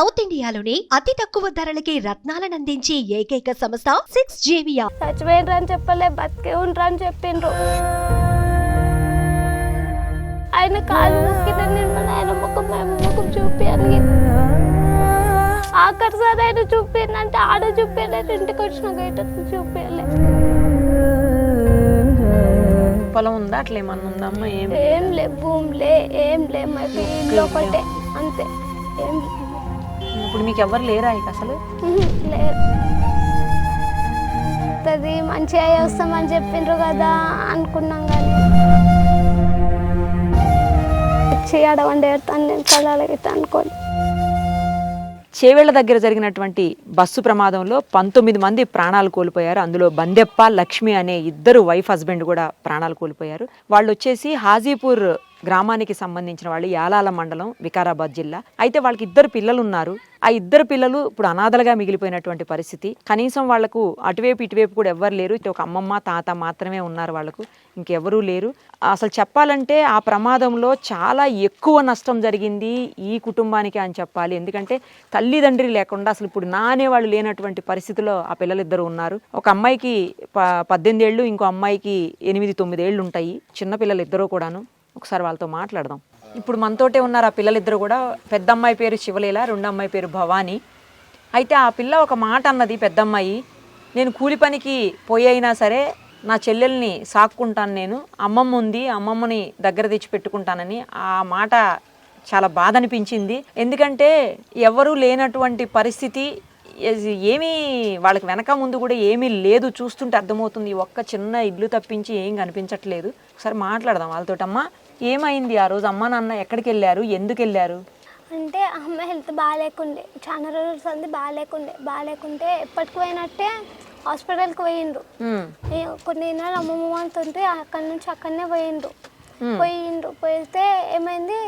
South ఇండియాలోని అతి తక్కువ ధరలకి రత్నాలనందించే ఏకైక సంస్థ సిక్స్ జేవియా చచ్చిపోయినరు అని చెప్పలే బతికే ఉండరు అని చెప్పిండ్రు. ఆయన కాలు మొక్కిన నేను మా నాయన ముఖం మేము ముఖం చూపియాలి ఆఖరి సార్ ఆయన చూపిందంటే ఆడ చూపించలేదు ఇంటికి వచ్చిన గైట చూపించలే పొలం ఉందా? అట్లా ఏమన్నా ఉందా అమ్మ? ఏం ఏం లే భూమి లే ఏం లే మరి ఇల్లు ఒకటే అంతే. ఏం ఇప్పుడు మీకు ఎవరు లేరా ఇక అసలు? లేదు అది మంచిగా వస్తామని చెప్పిండ్రు కదా అనుకున్నాం కానీ. నేను గిట్ట అనుకోని. చేవేళ్ళ దగ్గర జరిగినటువంటి బస్సు ప్రమాదంలో పంతొమ్మిది మంది ప్రాణాలు కోల్పోయారు. అందులో బందెప్ప లక్ష్మి అనే ఇద్దరు వైఫ్ హస్బెండ్ కూడా ప్రాణాలు కోల్పోయారు. వాళ్ళు వచ్చేసి హాజీపూర్ గ్రామానికి సంబంధించిన వాళ్ళు యాలాల మండలం వికారాబాద్ జిల్లా. అయితే వాళ్ళకి ఇద్దరు పిల్లలు ఉన్నారు ఆ ఇద్దరు పిల్లలు ఇప్పుడు అనాథలుగా మిగిలిపోయినటువంటి పరిస్థితి. కనీసం వాళ్ళకు అటువైపు ఇటువైపు కూడా ఎవ్వరు లేరు. ఒక అమ్మమ్మ తాత మాత్రమే ఉన్నారు వాళ్ళకు. ఇంకెవరూ లేరు. అసలు చెప్పాలంటే ఆ ప్రమాదంలో చాలా ఎక్కువ నష్టం జరిగింది ఈ కుటుంబానికి అని చెప్పాలి. ఎందుకంటే తల్లిదండ్రి లేకుండా అసలు ఇప్పుడు నానే వాళ్ళు లేనటువంటి పరిస్థితిలో ఆ పిల్లలిద్దరు ఉన్నారు. ఒక అమ్మాయికి ప పద్దెనిమిది ఏళ్ళు ఇంకో అమ్మాయికి ఎనిమిది తొమ్మిది ఏళ్ళు ఉంటాయి. చిన్న పిల్లలు ఇద్దరు కూడాను. ఒకసారి వాళ్ళతో మాట్లాడదాం. ఇప్పుడు మనతోటే ఉన్నారు ఆ పిల్లలిద్దరు కూడా. పెద్ద అమ్మాయి పేరు శివలీల రెండో అమ్మాయి పేరు భవానీ. అయితే ఆ పిల్ల ఒక మాట అన్నది పెద్దమ్మాయి నేను కూలి పనికి పోయి అయినా సరే నా చెల్లెల్ని సాక్కుంటాను నేను. అమ్మమ్మ ఉంది అమ్మమ్మని దగ్గర తెచ్చి పెట్టుకుంటానని. ఆ మాట చాలా బాధ అనిపించింది. ఎందుకంటే ఎవరూ లేనటువంటి పరిస్థితి ఏమీ వాళ్ళకి వెనక ముందు కూడా ఏమీ లేదు. చూస్తుంటే అర్థమవుతుంది ఒక్క చిన్న ఇల్లు తప్పించి ఏం కనిపించట్లేదు. ఒకసారి మాట్లాడదాం వాళ్ళతోటమ్మా. ఏమైంది ఆ రోజు? అమ్మా నాన్న ఎక్కడికి వెళ్ళారు ఎందుకు వెళ్ళారు అంటే అమ్మ హెల్త్ బాగాలేకుండే. చాలా రోజులు సంది బాగాలేకుండే. బాగాలేకుంటే ఎప్పటికి పోయినట్టే హాస్పిటల్కి పోయిండ్రు. కొన్ని నెలలు అమ్మమ్మ ఉంటే అక్కడి నుంచి అక్కడనే పోయిండ్రు. పోయిండ్రు. పోయితే ఏమైంది?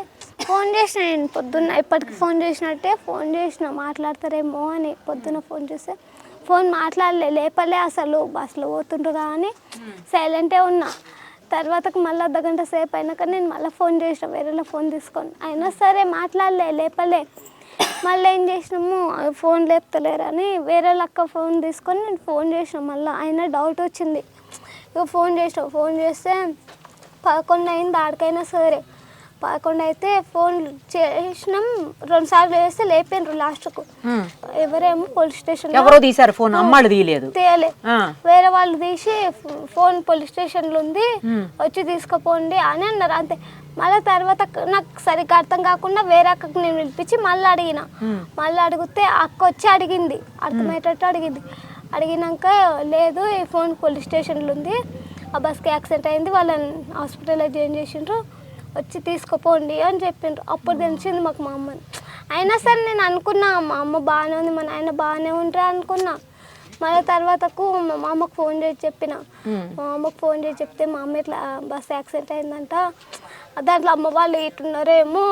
ఫోన్ చేసిన నేను పొద్దున్న ఎప్పటికి ఫోన్ చేసినట్టే ఫోన్ చేసిన మాట్లాడతారేమో అని పొద్దున్న ఫోన్ చేస్తే ఫోన్ మాట్లాడలే లేపలే అసలు బస్సులో పోతుండ్రు కానీ సైలెంటే ఉన్నా. తర్వాతకు మళ్ళీ అర్ధ గంట సేపు అయినాక నేను మళ్ళీ ఫోన్ చేసిన వేరేలా ఫోన్ తీసుకొని. అయినా సరే మాట్లాడలే లేపలే. మళ్ళీ ఏం చేసినాము? ఫోన్ లేపుతలేరని వేరే లక్క ఫోన్ తీసుకొని నేను ఫోన్ చేసినాం మళ్ళీ. అయినా డౌట్ వచ్చింది. ఇక ఫోన్ చేసినాం ఫోన్ చేస్తే పదకొండు అయింది ఆడికైనా సరే. పదకొండు అయితే ఫోన్ చేసినాం. రెండు సార్లు చేస్తే లేపినారు లాస్ట్కు. ఉమ్. ఎవరేమో పోలీస్ స్టేషన్ ఎవరో తీశారు ఫోన్ అమ్మాళ్ళు తీయలేదు. తీయలే. వేరే వాళ్ళు తీసి ఫోన్ పోలీస్ స్టేషన్లో ఉంది. వచ్చి తీసుకుపోండి అని అన్నారు. అంతే. మళ్ళీ తర్వాత క- నాకు సరిగ్గా అర్థం కాకుండా వేరే అక్కకి నేను పిలిపించి మళ్ళీ అడిగిన. మళ్ళీ అడిగితే అక్క వచ్చి అడిగింది. అర్థమయ్యేటట్టు అడిగింది. అడిగినాక లేదు ఈ ఫోన్ పోలీస్ స్టేషన్లో ఉంది. ఆ బస్కి యాక్సిడెంట్ అయింది. వాళ్ళని హాస్పిటల్లో జాయిన్ చేసిండ్రు. వచ్చి తీసుకుపోండి అని చెప్పిండ్రు. అప్పుడు తెలిసింది మాకు మా అమ్మని అయినా సరే నేను అనుకున్నా మా అమ్మ బాగానే ఉంది మా నాయన బాగానే ఉంటారా అనుకున్నా. మళ్ళీ తర్వాతకు మా మామకు ఫోన్ చేసి చెప్పిన. మా అమ్మకు ఫోన్ చేసి చెప్తే మా అమ్మ ఇట్లా బస్ యాక్సిడెంట్ అయిందంట. దాంట్లో అమ్మ వాళ్ళు ఇటున్నారేమో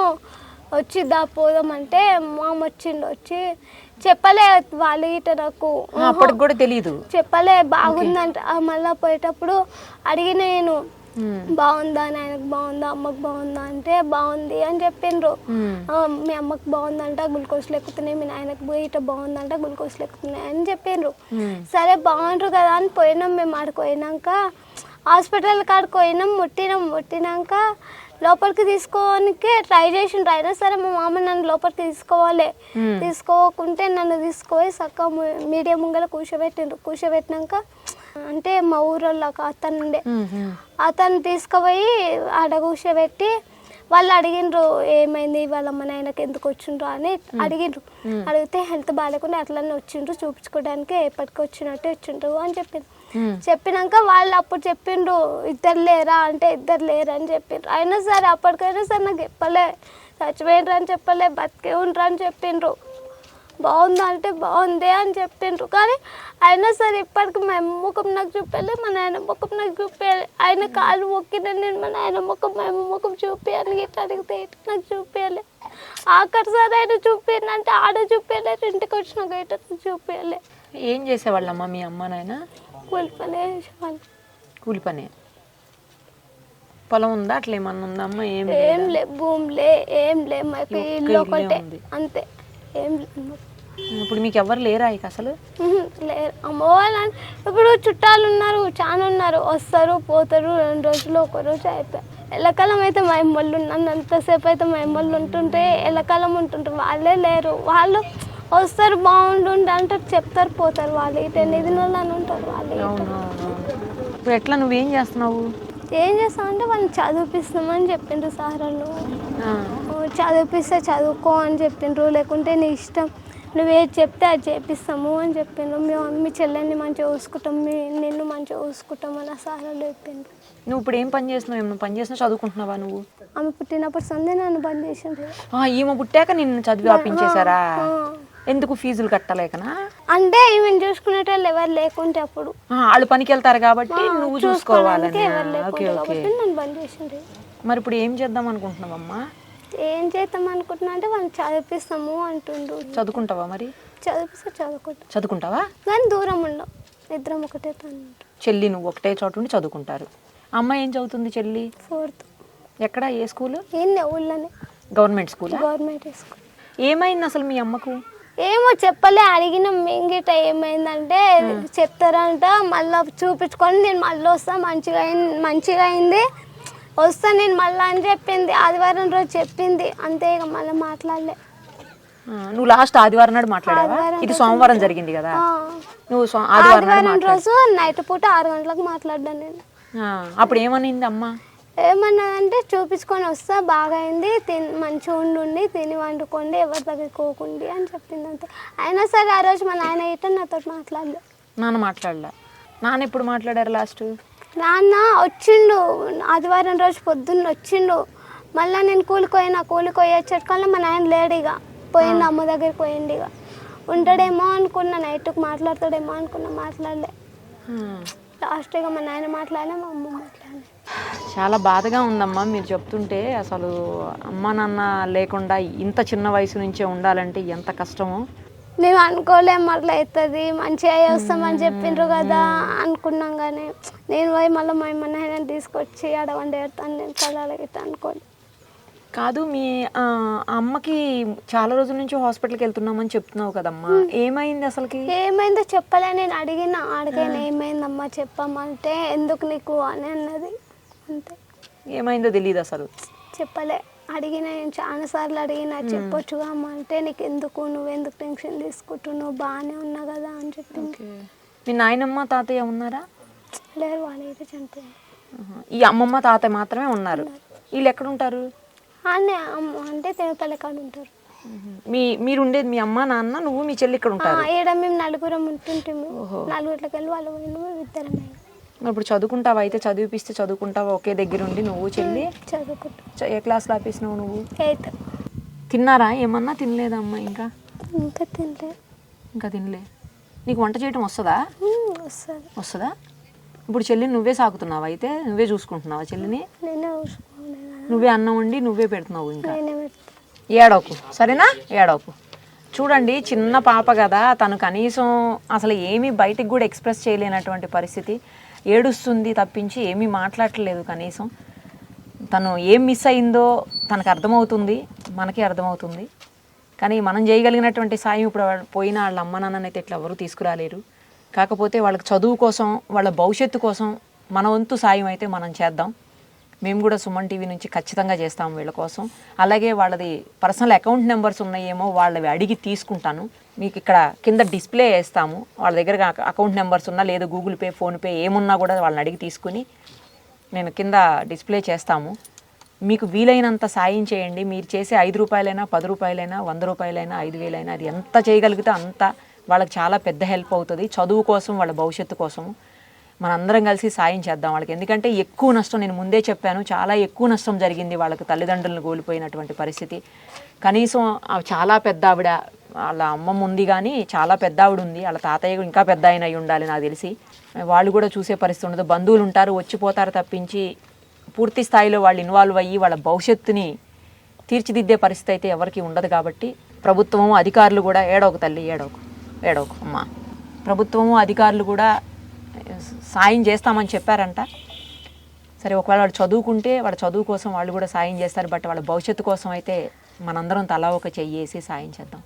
వచ్చి దా పోదామంటే మా అమ్మ వచ్చిండు వచ్చి చెప్పలే వాళ్ళు ఇట నాకు. అప్పటికి కూడా తెలియదు చెప్పలే బాగుందంట. మళ్ళా పోయేటప్పుడు అడిగిన నేను బాగుందా నాయనకు బాగుందా అమ్మకు బాగుందా అంటే బాగుంది అని చెప్పిండ్రు. ఆ, మీ అమ్మకు బాగుందంట గ్లూకోజ్ లెక్కుతున్నాయి మీ నాయనకు పోయి ఇట్లా బాగుందంట గ్లూకోజ్ లెక్కుతున్నాయి అని చెప్పిండ్రు. సరే బాగుంటారు కదా అని పోయినాం మేము ఆడికి పోయినాక హాస్పిటల్ కాడికి పోయినాం ముట్టినాం ముట్టినాక లోపలికి తీసుకోవడానికే ట్రై చేసిండ్రు. అయినా సరే మా మామ నన్ను లోపలికి తీసుకోవాలి. తీసుకోకుంటే నన్ను తీసుకుపోయి చక్క మీడియం ముంగల కూర్చోబెట్టిండ్రు. కూర్చోబెట్టినాక అంటే మా ఊరోళ్ళ ఒక అతను ఉండే. అతను తీసుకుపోయి ఆడ కూర్చోబెట్టి వాళ్ళు అడిగిండ్రు ఏమైంది? వాళ్ళ అమ్మ నాయనకి ఎందుకు వచ్చిండ్రు? అని అడిగిండ్రు. అడిగితే హెల్త్ బాగాలేకుండా అట్లనే వచ్చిండ్రు. చూపించుకోవడానికి ఎప్పటికి వచ్చినట్టు వచ్చిండ్రు అని చెప్పిండ్రు. చెప్పినాక వాళ్ళు అప్పుడు చెప్పిండ్రు ఇద్దరు లేరా? అంటే ఇద్దరు లేరు అని చెప్పిండ్రు. అయినా సరే అప్పటికైనా సరే నాకు చెప్పలే. చచ్చిపోయినరు అని చెప్పలే బతికే ఉండరు అని చెప్పిండ్రు. బాగుందా అంటే బాగుంది అని చెప్పిండ్రు. కానీ అయినా సరే ఇప్పటికి మా అమ్మ ముఖం నాకు చూపించలే మా నాయన ముఖం నాకు చూపించాలి ఆయన కాలు మొక్కిన నేను మా నాయన ముఖం మా అమ్మ ముఖం చూపించాలి ఇట్లా అడిగితే ఇట్లా నాకు చూపించాలి ఆఖరి సార్ ఆయన చూపించంటే ఆడ చూపించలేదు ఇంటికి వచ్చినాక ఇట్లా చూపించాలి ఏం చేసేవాళ్ళమ్మా మీ అమ్మ నాయన? కూలిపనే చేసేవాళ్ళు కూలి పని పొలం ఉందా అట్లా ఏమన్నా ఉందా అమ్మ ఏం ఏం లే భూమి లే ఏం లే మాకు ఇల్లు ఒకటే. అంతే ఏం లేదు ఇప్పుడు మీకు ఎవరు లేరా ఇక అసలు లేరు. అమ్మ ఇప్పుడు చుట్టాలు ఉన్నారు చాలా ఉన్నారు. వస్తారు పోతారు రెండు రోజులు ఒక రోజు అయిపోయి ఎల్లకాలం అయితే మా ఎమ్మళ్ళు ఉన్నంతసేపు అయితే మా ఎమ్మళ్ళు ఉంటుంటే ఎల్లకాలం ఉంటుంటారు వాళ్ళే లేరు. వాళ్ళు వస్తారు బాగుంటుండే అంటారు చెప్తారు పోతారు వాళ్ళు. ఇటు ఎన్ని దినాలు అని ఉంటారు వాళ్ళు. ఇప్పుడు ఎట్లా నువ్వేం చేస్తున్నావు? ఏం చేస్తామంటే వాళ్ళని చదివిపిస్తామని చెప్పిండ్రు సార్ వాళ్ళు. చదివిపిస్తే చదువుకో అని చెప్పిండ్రు. లేకుంటే నీ ఇష్టం నువ్వేది చెప్తే అది చేపిస్తాము అని చెప్పిండ్రు. మేము మీ చెల్లెల్ని మంచిగా చూసుకుంటాం మీ నిన్ను మంచిగా చూసుకుంటాం అని ఆ సార్ వాళ్ళు చెప్పిండ్రు. నువ్వు ఇప్పుడు ఏం పని చేస్తున్నావు? నువ్వు పని చేస్తున్నావు చదువుకుంటున్నావా నువ్వు? ఆమె పుట్టినప్పటి సందే నన్ను బంద్ చేసిండ్రు ఈమె పుట్టాక నిన్ను చదివి ఆపించేశారా. ఎందుకు ఫీజులు కట్టలేకనా? అంటే ఈమెను చూసుకునేటోళ్ళు ఎవరు లేకుంటే అప్పుడు. ఆ, వాళ్ళు పనికి వెళ్తారు కాబట్టి నువ్వు చూసుకోవడానికి చూసుకోవాలని ఎవరు ఓకే లేకుంటే ఓకే. కాబట్టి నన్ను బంద్ చేసిండ్రు. మరి ఇప్పుడు ఏం చేద్దాం అనుకుంటున్నావమ్మా? ఏం చేద్దాం అనుకుంటున్నా అంటే వాళ్ళని చదివిపిస్తాము అంటుండ్రు చదువుకుంటావా మరి? చదివిస్తే చదువుకుంటాం. చదువుకుంటావా? కానీ దూరం ఉండం. ఇద్దరం ఒకటే తను చెల్లి నువ్వు ఒకటే చోట ఉండి చదువుకుంటారు. అమ్మ ఏం చదువుతుంది చెల్లి? ఫోర్త్. ఎక్కడ? ఏ స్కూల్? ఈయన ఊళ్ళోనే. Government school? Government school. ఏమైంది అసలు మీ అమ్మకు? ఏమో చెప్పలే అడిగిన మింగిట ఏమైందంటే చెప్తారంట మళ్ళీ చూపించుకొని నేను మళ్ళీ వస్తా మంచిగా అయింది మంచిగా అయింది. వస్తా నేను మళ్ళీ అని చెప్పింది ఆదివారం రోజు చెప్పింది అంతే ఇక మళ్ళీ మాట్లాడలే. నువ్వు లాస్ట్ ఆదివారం నాడు మాట్లాడావా? ఇది సోమవారం జరిగింది కదా. నువ్వు ఆదివారం రోజు నైట్ పూట ఆరు గంటలకు మాట్లాడ్డాను నేను. అప్పుడు ఏమనింది అమ్మ? ఏమన్నదంటే చూపించుకొని వస్తా బాగా అయింది తిని మంచిగా ఉండి తిని వండుకోండి ఎవరి దగ్గరికి పోకండి అని చెప్పింది అంతే. అయినా సరే ఆ రోజు మా నాయన ఇట్లా నాతో మాట్లాడలే. నాన్న మాట్లాడలే. నాన్న ఎప్పుడు మాట్లాడారు లాస్ట్? నాన్న వచ్చిండు ఆదివారం రోజు పొద్దున్న వచ్చిండు. మళ్ళీ నేను కూలిపోయినా కూలిపోయి వచ్చేటికల్లా మా నాయన లేడు ఇక పోయిండు అమ్మ దగ్గరికి పోయిండు ఇక ఉంటాడేమో అనుకున్నా నైట్కి మాట్లాడతాడేమో అనుకున్నా మాట్లాడలే. లాస్ట్ ఇక మా నాయన మాట్లాడలే మా అమ్మ మాట్లాడలే. చాలా బాధగా ఉందమ్మా మీరు చెప్తుంటే. అసలు అమ్మ నాన్న లేకుండా ఇంత చిన్న వయసు నుంచే ఉండాలంటే ఎంత కష్టమో. మేము అనుకోలేం అట్లా అవుతుంది మంచిగా వస్తామని చెప్పిండ్రు కదా అనుకున్నాం కానీ నేను పోయి మళ్ళీ మా అమ్మ నాయన తీసుకొచ్చి ఆడ వండి పెడతాను నేను ఇట్లా అనుకోని. కాదు మీ ఆ, అమ్మకి చాలా రోజుల నుంచి హాస్పిటల్కి వెళ్తున్నామని చెప్తున్నావు కదమ్మా. ఏమైంది అసలుకి? ఏమైందో చెప్పలే నేను అడిగిన అడిగిన ఏమైందమ్మా చెప్పమంటే ఎందుకు నీకు అని అన్నది. అంతే. ఏమైందో తెలియదు అసలు. చెప్పలే. అడిగిన నేను చాలా సార్లు అడిగిన చెప్పొచ్చుగా అమ్మ అంటే నీకు ఎందుకు నువ్వెందుకు టెన్షన్ తీసుకుంటున్నావు బాగానే ఉన్నా కదా అని చెప్పింది మీ నాయనమ్మ తాతయ్య ఉన్నారా? లేరు వాళ్ళైతే చనిపోయింది ఆహా. ఈ అమ్మమ్మ తాతయ్య మాత్రమే ఉన్నారు. వీళ్ళు ఎక్కడ ఉంటారు అన్నీ అమ్మ అంటే తెనపల్లి కాడ ఉంటారు. మీ మీరు ఉండేది మీ అమ్మ నాన్న నువ్వు మీ చెల్లి ఇక్కడ ఆ, ఉంటారు ఈడ మేము నలుగురం ఉంటుంటాము. నలుగురిలోకి వెళ్ళి వాళ్ళు ఇద్దరమే. ఇప్పుడు చదువుకుంటావా? అయితే చదివిపిస్తే చదువుకుంటావా? ఒకే దగ్గర ఉండి నువ్వు చెల్లి? చదువుకుంటాం. ఏ క్లాస్లో ఆపేసినావు నువ్వు? తిన్నారా? ఏమన్నా? తినలేదా అమ్మ ఇంకా? ఇంకా తినలే. ఇంకా తినలే. నీకు వంట చేయటం వస్తుందా? వస్తుంది. ఇప్పుడు చెల్లిని నువ్వే సాకుతున్నావా అయితే? నువ్వే చూసుకుంటున్నావా చెల్లిని? నువ్వే అన్నం వండి నువ్వే పెడుతున్నావు ఇంకా? ఏడవకు. సరేనా? ఏడవకు. చూడండి చిన్న పాప కదా. తను కనీసం అసలు ఏమీ బయటికి కూడా ఎక్స్ప్రెస్ చేయలేనటువంటి పరిస్థితి. ఏడుస్తుంది తప్పించి ఏమీ మాట్లాడట్లేదు కనీసం. తను ఏం మిస్ అయిందో తనకు అర్థమవుతుంది మనకి అర్థమవుతుంది. కానీ మనం చేయగలిగినటువంటి సాయం ఇప్పుడు పోయిన వాళ్ళ అమ్మ నాన్ననైతే ఇట్లా ఎవరు తీసుకురాలేరు. కాకపోతే వాళ్ళకి చదువు కోసం వాళ్ళ భవిష్యత్తు కోసం మన వంతు సాయం అయితే మనం చేద్దాం. మేము కూడా సుమన్ టీవీ నుంచి ఖచ్చితంగా చేస్తాం వీళ్ళ కోసం. అలాగే వాళ్ళది పర్సనల్ అకౌంట్ నెంబర్స్ ఉన్నాయేమో వాళ్ళవి అడిగి తీసుకుంటాను. మీకు ఇక్కడ కింద డిస్ప్లే వేస్తాము. వాళ్ళ దగ్గర అకౌంట్ నెంబర్స్ ఉన్నా లేదా గూగుల్ పే ఫోన్పే ఏమున్నా కూడా వాళ్ళని అడిగి తీసుకుని నేను కింద డిస్ప్లే చేస్తాము. మీకు వీలైనంత సాయం చేయండి. మీరు చేసే ఐదు రూపాయలైనా పది రూపాయలైనా వంద రూపాయలైనా ఐదు వేలైనా అది ఎంత చేయగలిగితే అంత వాళ్ళకి చాలా పెద్ద హెల్ప్ అవుతుంది. చదువు కోసం వాళ్ళ భవిష్యత్తు కోసం మనందరం కలిసి సాయం చేద్దాం వాళ్ళకి. ఎందుకంటే ఎక్కువ నష్టం నేను ముందే చెప్పాను. చాలా ఎక్కువ నష్టం జరిగింది వాళ్ళకి తల్లిదండ్రులను కోల్పోయినటువంటి పరిస్థితి. కనీసం చాలా పెద్ద ఆవిడ వాళ్ళ అమ్మమ్మ ఉంది కానీ చాలా పెద్ద ఆవిడ ఉంది వాళ్ళ తాతయ్య ఇంకా పెద్ద ఆయన అయి ఉండాలి నాకు తెలిసి. వాళ్ళు కూడా చూసే పరిస్థితి ఉండదు. బంధువులు ఉంటారు వచ్చిపోతారు తప్పించి పూర్తి స్థాయిలో వాళ్ళు ఇన్వాల్వ్ అయ్యి వాళ్ళ భవిష్యత్తుని తీర్చిదిద్దే పరిస్థితి అయితే ఎవరికి ఉండదు కాబట్టి ప్రభుత్వము అధికారులు కూడా ఏడోక తల్లి ఏడోక ఏడోక అమ్మ. ప్రభుత్వము అధికారులు కూడా సాయం చేస్తామని చెప్పారంట. సరే ఒకవేళ వాడు చదువుకుంటే వాళ్ళ చదువు కోసం వాళ్ళు కూడా సాయం చేస్తారు. బట్ వాళ్ళ భవిష్యత్తు కోసం అయితే మనందరం తలా ఒక చెయ్యేసి సాయం చేద్దాం.